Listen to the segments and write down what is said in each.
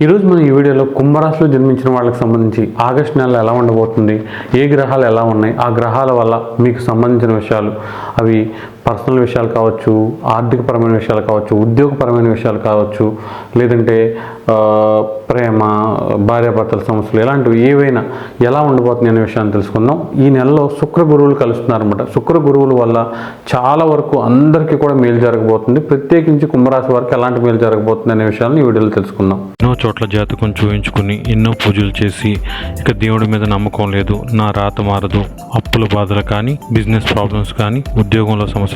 ఈరోజు మనం ఈ వీడియోలో కుంభరాశిలో జన్మించిన వాళ్ళకి సంబంధించి ఆగస్టు నెల ఎలా ఉండబోతుంది ఏ గ్రహాలు ఎలా ఉన్నాయి ఆ గ్రహాల వల్ల మీకు సంబంధించిన విషయాలు అవి పర్సనల్ విషయాలు కావచ్చు ఆర్థికపరమైన విషయాలు కావచ్చు ఉద్యోగపరమైన విషయాలు కావచ్చు లేదంటే ప్రేమ భార్యాభర్తల సమస్యలు ఇలాంటివి ఏవైనా ఎలా ఉండబోతున్నాయి అనే విషయాన్ని తెలుసుకుందాం. ఈ నెలలో శుక్ర గురువులు కలుస్తున్నారన్నమాట. శుక్ర గురువుల వల్ల చాలా వరకు అందరికీ కూడా మేలు జరగబోతుంది. ప్రత్యేకించి కుంభరాశి వారికి ఎలాంటి మేలు జరగబోతుంది అనే విషయాన్ని ఈ వీడియోలో తెలుసుకుందాం. ఎన్నో చోట్ల జాతకం చూయించుకుని ఎన్నో పూజలు చేసి ఇక దేవుడి మీద నమ్మకం లేదు నా రాత మారదు అప్పుల బాధలు కానీ బిజినెస్ ప్రాబ్లమ్స్ కానీ ఉద్యోగంలో సమస్యలు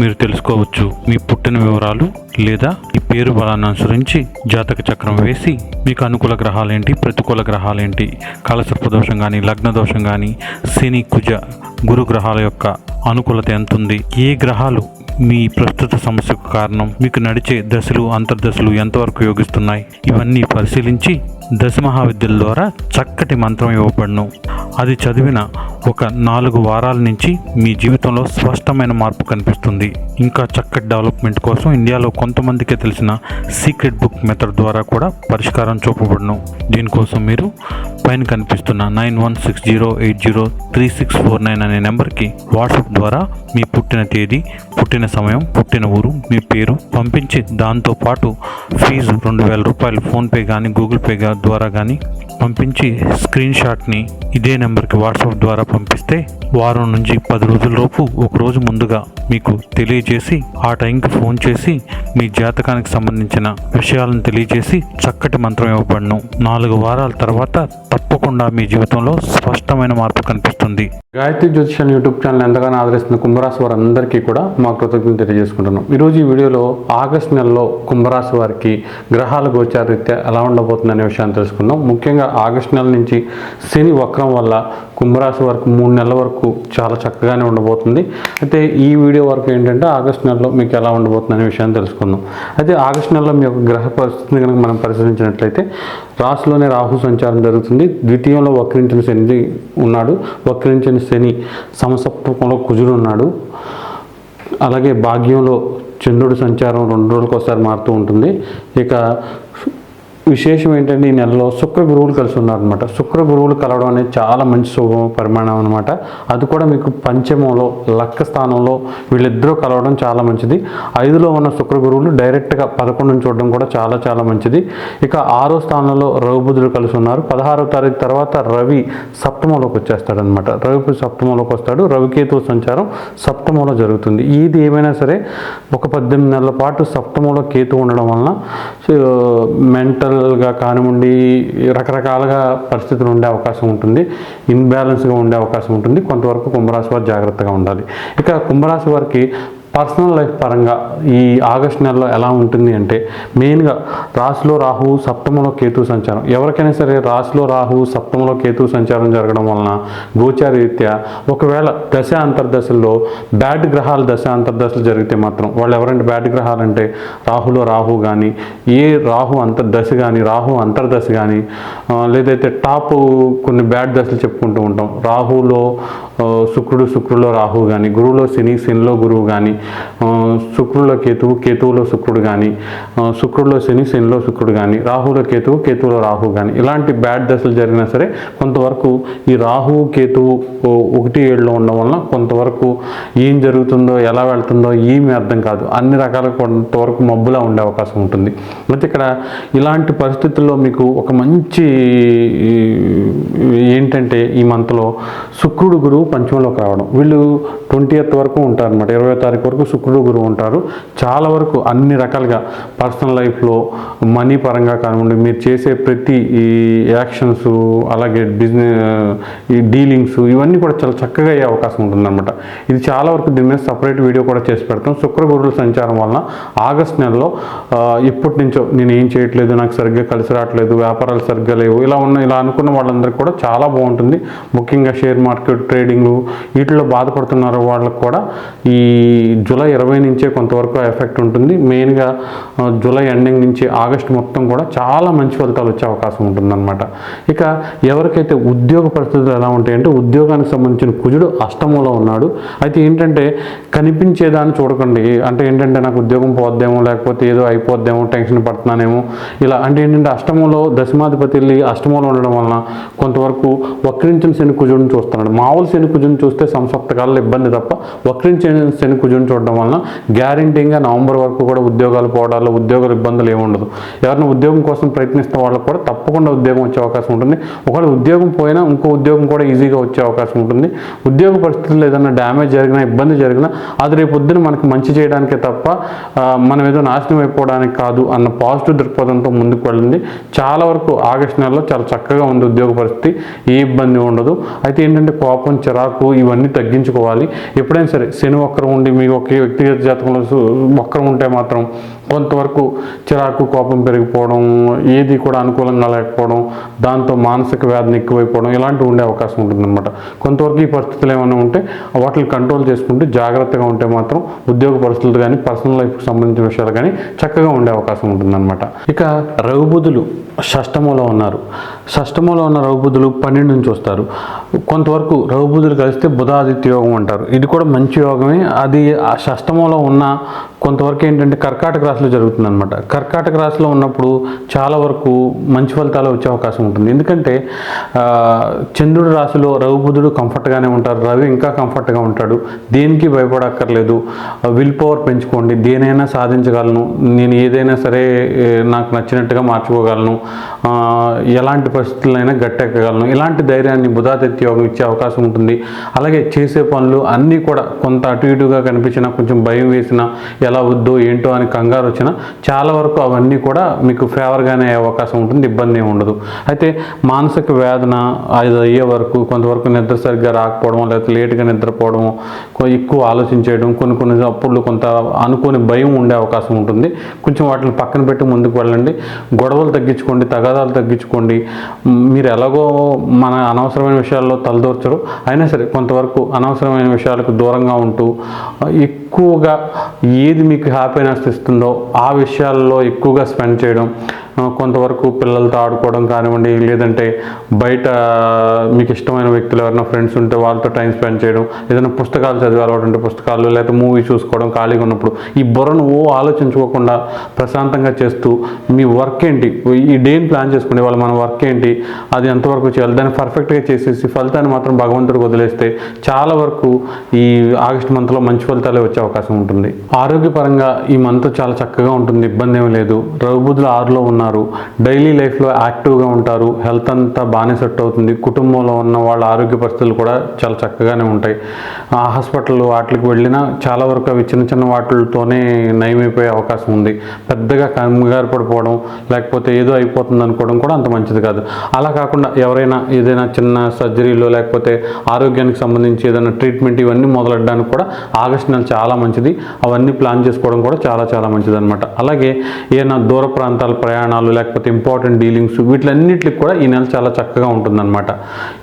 మీరు తెలుసుకోవచ్చు మీ పుట్టిన వివరాలు లేదా ఈ పేరు బలాన్ని అనుసరించి జాతక చక్రం వేసి మీకు అనుకూల గ్రహాలేంటి ప్రతికూల గ్రహాలేంటి కాలసర్ప దోషం కానీ లగ్న దోషం కానీ శని కుజ గురు గ్రహాల యొక్క అనుకూలత ఎంత ఉంది ఏ గ్రహాలు మీ ప్రస్తుత సమస్యకు కారణం మీకు నడిచే దశలు అంతర్దశలు ఎంతవరకు యోగిస్తున్నాయి? ఇవన్నీ పరిశీలించి దశ మహావిద్యల ద్వారా చక్కటి మంత్రం ఇవ్వబడును. అది చదివిన ఒక నాలుగు వారాల నుంచి మీ జీవితంలో స్పష్టమైన మార్పు కనిపిస్తుంది. ఇంకా చక్కటి డెవలప్మెంట్ కోసం ఇండియాలో కొంతమందికే తెలిసిన సీక్రెట్ బుక్ మెథడ్ ద్వారా కూడా పరిష్కారం చూపబడును. దీనికోసం మీరు పైన కనిపిస్తున్న nine one six zero eight zero three six four nine అనే నెంబర్కి వాట్సాప్ ద్వారా మీ పుట్టిన తేదీ పుట్టిన సమయం. పుట్టిన ఊరు మీ పేరు పంపించి దాంతో పాటు ఫీజు రెండు వేల రూపాయలు ఫోన్పే కానీ గూగుల్ పే ద్వారా కానీ పంపించి స్క్రీన్ షాట్ని ఇదే నెంబర్కి వాట్సాప్ ద్వారా పంపిస్తే వారం నుంచి పది రోజులలోపు ఒకరోజు ఒక రోజు ముందుగా మీకు తెలియజేసి ఆ టైంకి ఫోన్ చేసి మీ జాతకానికి సంబంధించిన విషయాలను తెలియజేసి చక్కటి మంత్రం ఇవ్వబడను. నాలుగు వారాల తర్వాత తప్పకుండా మీ జీవితంలో స్పష్టమైన మార్పు కనిపిస్తుంది. గాయత్రి జ్యోతిషన్ యూట్యూబ్ ఛానల్ ఎంతగానో ఆదరిస్తున్న కుంభరాశి వారందరికీ కూడా మా కృతజ్ఞతలు తెలియజేసుకుంటున్నాం ఈరోజు ఈ వీడియోలో ఆగస్ట్ నెలలో కుంభరాశి వారికి గ్రహాల గోచార రీత్యా ఎలా ఉండబోతుంది అనే విషయాన్ని తెలుసుకుందాం. ముఖ్యంగా ఆగస్ట్ నెల నుంచి శని వక్రం వల్ల కుంభరాశి వరకు మూడు నెలల వరకు చాలా చక్కగానే ఉండబోతుంది. అయితే ఈ వీడియో వరకు ఏంటంటే ఆగస్ట్ నెలలో మీకు ఎలా ఉండబోతుంది అనే విషయాన్ని తెలుసుకుందాం. అయితే ఆగస్ట్ నెలలో మీ యొక్క గ్రహ పరిస్థితిని కనుక మనం పరిశీలించినట్లయితే రాశిలోనే రాహు సంచారం జరుగుతుంది. ద్వితీయంలో వక్రించిన శని ఉన్నాడు. వక్రించిన శని సమసప్తకంలో కుజుడు ఉన్నాడు. అలాగే భాగ్యంలో చంద్రుడి సంచారం రెండు రోజులకు ఒకసారి మారుతూ ఉంటుంది. ఇక విశేషం ఏంటంటే ఈ నెలలో శుక్ర గురువులు కలిసి ఉన్నారనమాట శుక్ర గురువులు కలవడం అనేది చాలా మంచి శుభ పరిమాణం అనమాట అది కూడా మీకు పంచమంలో లక్క స్థానంలో వీళ్ళిద్దరూ కలవడం చాలా మంచిది. ఐదులో ఉన్న శుక్ర గురువులు డైరెక్ట్గా పదకొండుని చూడడం కూడా చాలా చాలా మంచిది. ఇక ఆరో స్థానంలో రవిబుధుడు కలిసి ఉన్నారు పదహారో తారీఖు తర్వాత రవి సప్తమంలోకి వచ్చేస్తాడనమాట రవి సప్తమంలోకి వస్తాడు. రవికేతు సంచారం సప్తమంలో జరుగుతుంది. ఇది ఏమైనా సరే ఒక పద్దెనిమిది నెలల పాటు సప్తమంలో కేతు ఉండడం వలన మెంటల్ మెంటల్గా కానివ్వండి రకరకాలుగా పరిస్థితులు ఉండే అవకాశం ఉంటుంది. ఇన్బ్యాలెన్స్గా ఉండే అవకాశం ఉంటుంది. కొంతవరకు కుంభరాశి వారు జాగ్రత్తగా ఉండాలి. ఇక కుంభరాశి వారికి పర్సనల్ లైఫ్ పరంగా ఈ ఆగస్ట్ నెలలో ఎలా ఉంటుంది అంటే మెయిన్గా రాశిలో రాహు సప్తమంలో కేతు సంచారం. ఎవరికైనా సరే రాశిలో రాహు సప్తమంలో కేతు సంచారం జరగడం వలన గోచారీత్యా ఒకవేళ దశ అంతర్దశల్లో బ్యాడ్ గ్రహాల దశ అంతర్దశలు జరిగితే మాత్రం వాళ్ళు ఎవరంటే బ్యాడ్ గ్రహాలు అంటే రాహులో రాహు కానీ ఏ రాహు అంతర్దశ కానీ రాహు అంతర్దశ కానీ లేదైతే టాప్ కొన్ని బ్యాడ్ దశలు చెప్పుకుంటూ ఉంటాం. రాహులో శుక్రుడు శుక్రులో రాహు కానీ గురువులో శని శనిలో గురువు కానీ ఆ, శుక్రులో కేతువు కేతువులో శుక్రుడు కానీ శుక్రుల్లో శుక్రుడిలో శని శనిలో శుక్రుడు కానీ రాహులో కేతువు కేతువులో రాహు కానీ ఇలాంటి బ్యాడ్ దశలు జరిగినా సరే కొంతవరకు ఈ రాహు కేతువు ఒకటి ఏడులో ఉండడం వలన కొంతవరకు ఏం జరుగుతుందో ఎలా వెళ్తుందో ఏమీ అర్థం కాదు. అన్ని రకాల కొంతవరకు మబ్బులా ఉండే అవకాశం ఉంటుంది. అయితే ఇక్కడ ఇలాంటి పరిస్థితుల్లో మీకు ఒక మంచి ఏంటంటే ఈ మంత్లో శుక్రుడు గురువు పంచమంలోకి రావడం. వీళ్ళు ట్వంటీ ఎయిత్ వరకు ఉంటారు అనమాట ఇరవై తారీఖు వరకు శుక్రుడు గురువు ఉంటారు. చాలా వరకు అన్ని రకాలుగా పర్సనల్ లైఫ్లో మనీ పరంగా కానివ్వండి మీరు చేసే ప్రతి ఈ యాక్షన్స్ అలాగే బిజినెస్ ఈ డీలింగ్స్ ఇవన్నీ కూడా చాలా చక్కగా అయ్యే అవకాశం ఉంటుందన్నమాట. ఇది చాలా వరకు దీని మీద సపరేట్ వీడియో కూడా చేసి పెడతాం. శుక్ర గురువుల సంచారం వలన ఆగస్ట్ నెలలో ఇప్పటి నుంచో నేను ఏం చేయట్లేదు నాకు సరిగ్గా కలిసి రావట్లేదు వ్యాపారాలు సరిగ్గా లేవు ఇలా ఉన్న ఇలా అనుకున్న వాళ్ళందరికీ కూడా చాలా బాగుంటుంది. ముఖ్యంగా షేర్ మార్కెట్ ట్రేడింగ్ వీటిలో బాధపడుతున్నారు వాళ్ళకు కూడా ఈ జూలై ఇరవై నుంచే కొంతవరకు ఎఫెక్ట్ ఉంటుంది. మెయిన్గా జూలై ఎండింగ్ నుంచి ఆగస్ట్ మొత్తం కూడా చాలా మంచి ఫలితాలు వచ్చే అవకాశం ఉంటుందన్నమాట. ఇక ఎవరికైతే ఉద్యోగ పరిస్థితులు ఎలా ఉంటాయంటే ఉద్యోగానికి సంబంధించిన కుజుడు అష్టమంలో ఉన్నాడు. అయితే ఏంటంటే కనిపించేదాన్ని చూడకండి. అంటే ఏంటంటే నాకు ఉద్యోగం పోద్దేమో లేకపోతే ఏదో అయిపోద్దేమో టెన్షన్ పడుతున్నానేమో ఇలా అంటే ఏంటంటే అష్టమంలో దశమాధిపతి వెళ్ళి అష్టమంలో ఉండడం వలన కొంతవరకు వక్రించిన శని కుజుడిని చూస్తున్నాడు. మామూలు శని కుజుడిని చూస్తే సంసప్తకాలలో ఇబ్బంది తప్ప వక్రించిన శని కుజుని చూడడం వలన గ్యారంటీగా నవంబర్ వరకు కూడా ఉద్యోగాలు పోవడాలు ఉద్యోగాల ఇబ్బందులు ఏమి ఉండదు. ఎవరైనా ఉద్యోగం కోసం ప్రయత్నిస్తున్న వాళ్ళకి కూడా తప్పకుండా ఉద్యోగం వచ్చే అవకాశం ఉంటుంది. ఒకవేళ ఉద్యోగం పోయినా ఇంకో ఉద్యోగం కూడా ఈజీగా వచ్చే అవకాశం ఉంటుంది. ఉద్యోగ పరిస్థితుల్లో ఏదైనా డ్యామేజ్ జరిగినా ఇబ్బంది జరిగినా అది రేపు పొద్దున మనకి మంచి చేయడానికే తప్ప మనం ఏదో నాశనం అయిపోవడానికి కాదు అన్న పాజిటివ్ దృక్పథంతో ముందుకు వెళ్ళింది. చాలా వరకు ఆగస్ట్ నెలలో చాలా చక్కగా ఉంది ఉద్యోగ పరిస్థితి. ఏ ఇబ్బంది ఉండదు. అయితే ఏంటంటే కోపం చిరాకు ఇవన్నీ తగ్గించుకోవాలి. ఎప్పుడైనా సరే శని వక్రం ఉండి మీ ఒక వ్యక్తిగత జాతకంలో వక్రం ఉంటే మాత్రం కొంతవరకు చిరాకు కోపం పెరిగిపోవడం ఏది కూడా అనుకూలంగా లేకపోవడం దాంతో మానసిక వ్యాధిని ఎక్కువైపోవడం ఇలాంటివి ఉండే అవకాశం ఉంటుందన్నమాట. కొంతవరకు ఈ పరిస్థితులు ఏమైనా ఉంటే వాటిని కంట్రోల్ చేసుకుంటూ జాగ్రత్తగా ఉంటే మాత్రం ఉద్యోగ పరిస్థితులు కానీ పర్సనల్ లైఫ్కి సంబంధించిన విషయాలు కానీ చక్కగా ఉండే అవకాశం ఉంటుందన్నమాట. ఇక రఘుబుధులు షష్టమంలో ఉన్నారు. షష్టమంలో ఉన్న రఘుబుధులు పన్నెండు నుంచి వస్తారు. కొంతవరకు రఘుబుధులు కలిస్తే బుధాదిత్య యోగం అంటారు. ఇది కూడా మంచి యోగమే. అది ఆ షష్టమంలో ఉన్న కొంతవరకు ఏంటంటే కర్కాటక రాశిలో జరుగుతుంది అనమాట కర్కాటక రాశిలో ఉన్నప్పుడు చాలా వరకు మంచి ఫలితాలు వచ్చే అవకాశం ఉంటుంది. ఎందుకంటే చంద్రుడు రాశిలో రవి బుధుడు కంఫర్ట్గానే ఉంటారు. రవి ఇంకా కంఫర్ట్గా ఉంటాడు. దేనికి భయపడక్కర్లేదు. విల్ పవర్ పెంచుకోండి. దేనైనా సాధించగలను. నేను ఏదైనా సరే నాకు నచ్చినట్టుగా మార్చుకోగలను. ఎలాంటి పరిస్థితులైనా గట్టెక్కగలను. ఇలాంటి ధైర్యాన్ని బుధాదిత్య యోగం ఇచ్చే అవకాశం ఉంటుంది. అలాగే చేసే పనులు అన్నీ కూడా కొంత అటు ఇటుగా కనిపించినా కొంచెం భయం వేసినా ఎలా వద్దో ఏంటో అని కంగారు వచ్చినా చాలా వరకు అవన్నీ కూడా మీకు ఫేవర్గానే అయ్యే అవకాశం ఉంటుంది. ఇబ్బంది ఏమి ఉండదు. అయితే మానసిక వేదన అది అయ్యే వరకు కొంతవరకు నిద్ర సరిగ్గా రాకపోవడం లేకపోతే లేట్గా నిద్రపోవడం ఎక్కువ ఆలోచించేయడం కొన్ని కొన్ని అప్పుడు కొంత అనుకోని భయం ఉండే అవకాశం ఉంటుంది. కొంచెం వాటిని పక్కన పెట్టి ముందుకు వెళ్ళండి. గొడవలు తగ్గించుకోండి తగాదాలు తగ్గించుకోండి. మీరు ఎలాగో మన అనవసరమైన విషయాల్లో తలదూర్చరు. అయినా సరే కొంతవరకు అనవసరమైన విషయాలకు దూరంగా ఉంటూ ఎక్కువగా ఏది మీకు హ్యాపీనెస్ ఇస్తుందో ఆ విషయాల్లో ఎక్కువగా స్పెండ్ చేయడం కొంతవరకు పిల్లలతో ఆడుకోవడం కానివ్వండి లేదంటే బయట మీకు ఇష్టమైన వ్యక్తులు ఎవరైనా ఫ్రెండ్స్ ఉంటే వాళ్ళతో టైం స్పెండ్ చేయడం ఏదైనా పుస్తకాలు చదివే అలవాటు పుస్తకాలు లేకపోతే మూవీ చూసుకోవడం ఖాళీగా ఉన్నప్పుడు ఈ బుర్రను ఓ ఆలోచించుకోకుండా ప్రశాంతంగా చేస్తూ మీ వర్క్ ఏంటి? ఈ డేని ప్లాన్ చేసుకునే వాళ్ళు మన వర్క్ ఏంటి? అది ఎంతవరకు చేయాలి? దాన్ని పర్ఫెక్ట్గా చేసేసి ఫలితాన్ని మాత్రం భగవంతుడికి వదిలేస్తే చాలా వరకు ఈ ఆగస్ట్ మంత్లో మంచి ఫలితాలే వచ్చే అవకాశం ఉంటుంది. ఆరోగ్యపరంగా ఈ మంత్ చాలా చక్కగా ఉంటుంది ఇబ్బంది ఏమీ లేదు. రఘుబుద్ధులు ఆరులో ఉన్నారు. డైలీ లైఫ్లో యాక్టివ్గా ఉంటారు. హెల్త్ అంతా బాగానే సెట్ అవుతుంది. కుటుంబంలో ఉన్న వాళ్ళ ఆరోగ్య పరిస్థితులు కూడా చాలా చక్కగానే ఉంటాయి. హాస్పిటల్ వాటికి వెళ్ళినా చాలా వరకు అవి చిన్న చిన్న వాటితోనే నయమైపోయే అవకాశం ఉంది. పెద్దగా కంగారు పడిపోవడం లేకపోతే ఏదో అయిపోతుంది అనుకోవడం కూడా అంత మంచిది కాదు. అలా కాకుండా ఎవరైనా ఏదైనా చిన్న సర్జరీలో లేకపోతే ఆరోగ్యానికి సంబంధించి ఏదైనా ట్రీట్మెంట్ ఇవన్నీ మొదలెట్టడానికి కూడా ఆగస్ట్ నెల చాలా మంచిది. అవన్నీ ప్లాన్ చేసుకోవడం కూడా చాలా చాలా మంచిది అనమాట అలాగే ఏదైనా దూర ప్రాంతాల ప్రయాణాలు లేకపోతే ఇంపార్టెంట్ డీలింగ్స్ వీటిలన్నిటికి కూడా ఈ నెల చాలా చక్కగా ఉంటుందన్నమాట.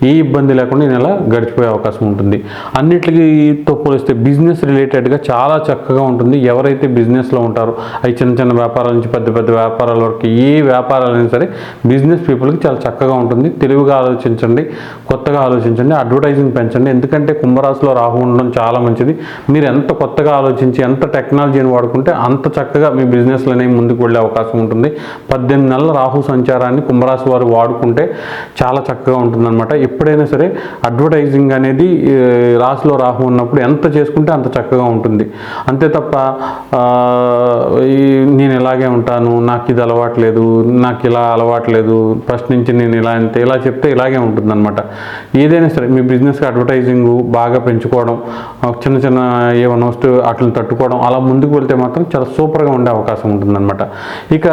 ఏ ఇబ్బంది లేకుండా ఈ నెల గడిచిపోయే అవకాశం ఉంటుంది. అన్నిటితో పోలిస్తే బిజినెస్ రిలేటెడ్గా చాలా చక్కగా ఉంటుంది. ఎవరైతే బిజినెస్లో ఉంటారో అవి చిన్న చిన్న వ్యాపారాల నుంచి పెద్ద పెద్ద వ్యాపారాల వరకు ఏ వ్యాపారాలైనా సరే బిజినెస్ పీపుల్కి చాలా చక్కగా ఉంటుంది. తెలివిగా ఆలోచించండి కొత్తగా ఆలోచించండి అడ్వర్టైజింగ్ పెంచండి. ఎందుకంటే కుంభరాశిలో రాహు ఉండడం చాలా మంచిది. మీరు ఎంత కొత్తగా ఆలోచించి ఎంత టెక్నాలజీని వాడుకుంటే అంత చక్కగా మీ బిజినెస్లు అనేవి ముందుకు వెళ్ళే అవకాశం ఉంటుంది. పద్దెనిమిది నెలల రాహు సంచారాన్ని కుంభరాశి వారు వాడుకుంటే చాలా చక్కగా ఉంటుందన్నమాట. ఎప్పుడైనా సరే అడ్వర్టైజింగ్ అనేది రాశిలో రాహు ఉన్నప్పుడు ఎంత చేసుకుంటే అంత చక్కగా ఉంటుంది. అంతే తప్ప ఈ నేను ఇలాగే ఉంటాను నాకు ఇది అలవాట్లేదు నాకు ఇలా అలవాట్లేదు ఫస్ట్ నుంచి నేను ఇలా అంతే ఇలా చెప్తే ఇలాగే ఉంటుందన్నమాట. ఏదైనా సరే మీ బిజినెస్కి అడ్వర్టైజింగ్ బాగా పెంచుకోవడం చిన్న చిన్న ఏమైనా వస్తూ వాటిని తట్టుకోవడం అలా ముందుకు వెళ్తే మాత్రం చాలా సూపర్గా ఉండే అవకాశం ఉంటుందన్నమాట. ఇక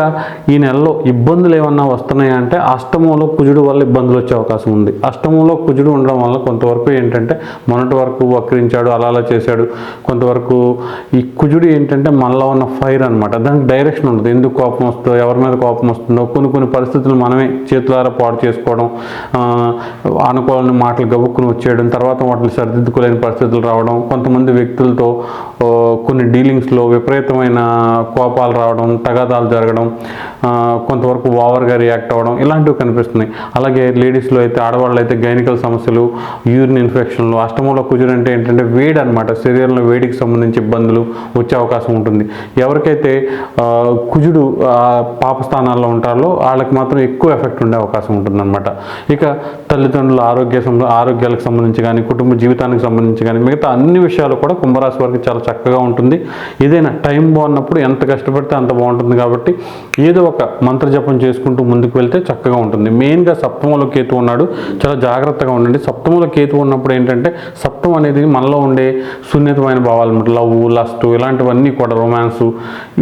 ఈ నెలలో ఇబ్బందులు ఏమన్నా వస్తున్నాయా అంటే అష్టమంలో కుజుడు వల్ల ఇబ్బందులు వచ్చే అవకాశం ఉంది. అష్టమంలో కుజుడు ఉండడం వల్ల కొంతవరకు ఏంటంటే మొన్నటి వరకు వక్రించాడు అలా అలా చేశాడు. కొంతవరకు ఈ కుజుడు ఏంటంటే మనలో ఉన్న ఫైర్ అనమాట దానికి డైరెక్షన్ ఉండదు. ఎందుకు కోపం వస్తుందో ఎవరి మీద కోపం వస్తుందో కొన్ని కొన్ని పరిస్థితులు మనమే చేతులారా పాడు చేసుకోవడం అనుకోవాలని మాటలు గబుక్కుని వచ్చేయడం తర్వాత వాటిని సరిదిద్దుకోలేని పరిస్థితులు రావడం కొంతమంది వ్యక్తులతో కొన్ని డీలింగ్స్లో విపరీతమైన కోపాలు రావడం తగాదాలు జరగడం కొంతవరకు ఓవర్గా రియాక్ట్ అవ్వడం ఇలాంటివి కనిపిస్తున్నాయి. అలాగే లేడీస్లో అయితే ఆడవాళ్ళు అయితే గైనికల్ సమస్యలు యూరిన్ ఇన్ఫెక్షన్లు అష్టమంలో కుజుడు అంటే ఏంటంటే వేడి అనమాట శరీరంలో వేడికి సంబంధించి ఇబ్బందులు వచ్చే అవకాశం ఉంటుంది. ఎవరికైతే కుజుడు పాపస్థానాల్లో పాప స్థానాల్లో ఉంటారో వాళ్ళకి మాత్రం ఎక్కువ ఎఫెక్ట్ ఉండే అవకాశం ఉంటుందన్నమాట. ఇక తల్లిదండ్రుల ఆరోగ్య ఆరోగ్యాలకు సంబంధించి కానీ కుటుంబ జీవితానికి సంబంధించి కానీ మిగతా అన్ని విషయాలు కూడా కుంభరాశి వారికి చాలా చక్కగా ఉంటుంది. ఏదైనా టైం బాగున్నప్పుడు ఎంత కష్టపడితే అంత బాగుంటుంది కాబట్టి ఏదో ఒక మంత్ర జపం చేసుకుంటూ ముందుకు వెళ్తే చక్కగా ఉంటుంది. మెయిన్గా సప్తమంలో కేతు ఉన్నాడు. చాలా జాగ్రత్తగా ఉండండి. సప్తమంలో కేతు ఉన్నప్పుడు ఏంటంటే సప్తం అనేది మనలో ఉండే సున్నితమైన భావాలు అనమాట. లవ్ లస్ట్ ఇలాంటివన్నీ కూడా రొమాన్స్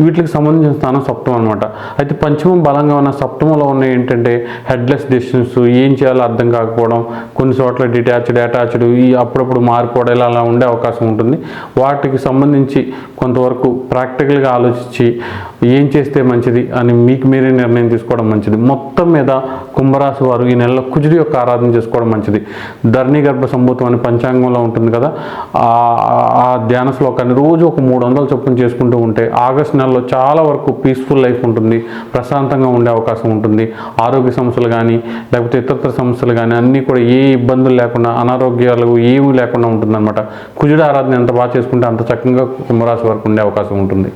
వీటికి సంబంధించిన స్థానం సప్తం అనమాట. అయితే పంచమం బలంగా ఉన్న సప్తమంలో ఉన్న ఏంటంటే హెడ్లెస్ డెసిషన్స్ ఏం చేయాలో అర్థం కాకపోవడం కొన్ని చోట్ల డిటాచ్డ్ అటాచ్డ్ ఈ అప్పుడప్పుడు మారిపోవడం ఇలా అలా ఉండే అవకాశం ఉంటుంది. వాటికి సంబంధించి కొంతవరకు ప్రాక్టికల్గా ఆలోచించి ఏం చేస్తే మంచిది అని మీకు మీరే నిర్ణయం తీసుకోవడం మంచిది. మొత్తం మీద కుంభరాశి వారు ఈ నెలలో కుజుడి యొక్క ఆరాధన చేసుకోవడం మంచిది. ధరణి గర్భ సంభూతం అని పంచాంగంలో ఉంటుంది కదా ఆ- ధ్యాన శ్లోకాన్ని రోజు ఒక మూడు వందలు చొప్పున చేసుకుంటూ ఉంటే ఆగస్ట్ నెలలో చాలా వరకు పీస్ఫుల్ లైఫ్ ఉంటుంది ప్రశాంతంగా ఉండే అవకాశం ఉంటుంది. ఆరోగ్య సమస్యలు కానీ లేకపోతే ఇతరత్ర సమస్యలు కానీ అన్నీ కూడా ఏ ఇబ్బందులు లేకుండా అనారోగ్యాలు ఏమీ లేకుండా ఉంటుందన్నమాట. కుజుడి ఆరాధన ఎంత బాగా చేసుకుంటే అంత చక్కగా కుంభరాశి వరకు ఉండే అవకాశం ఉంటుంది.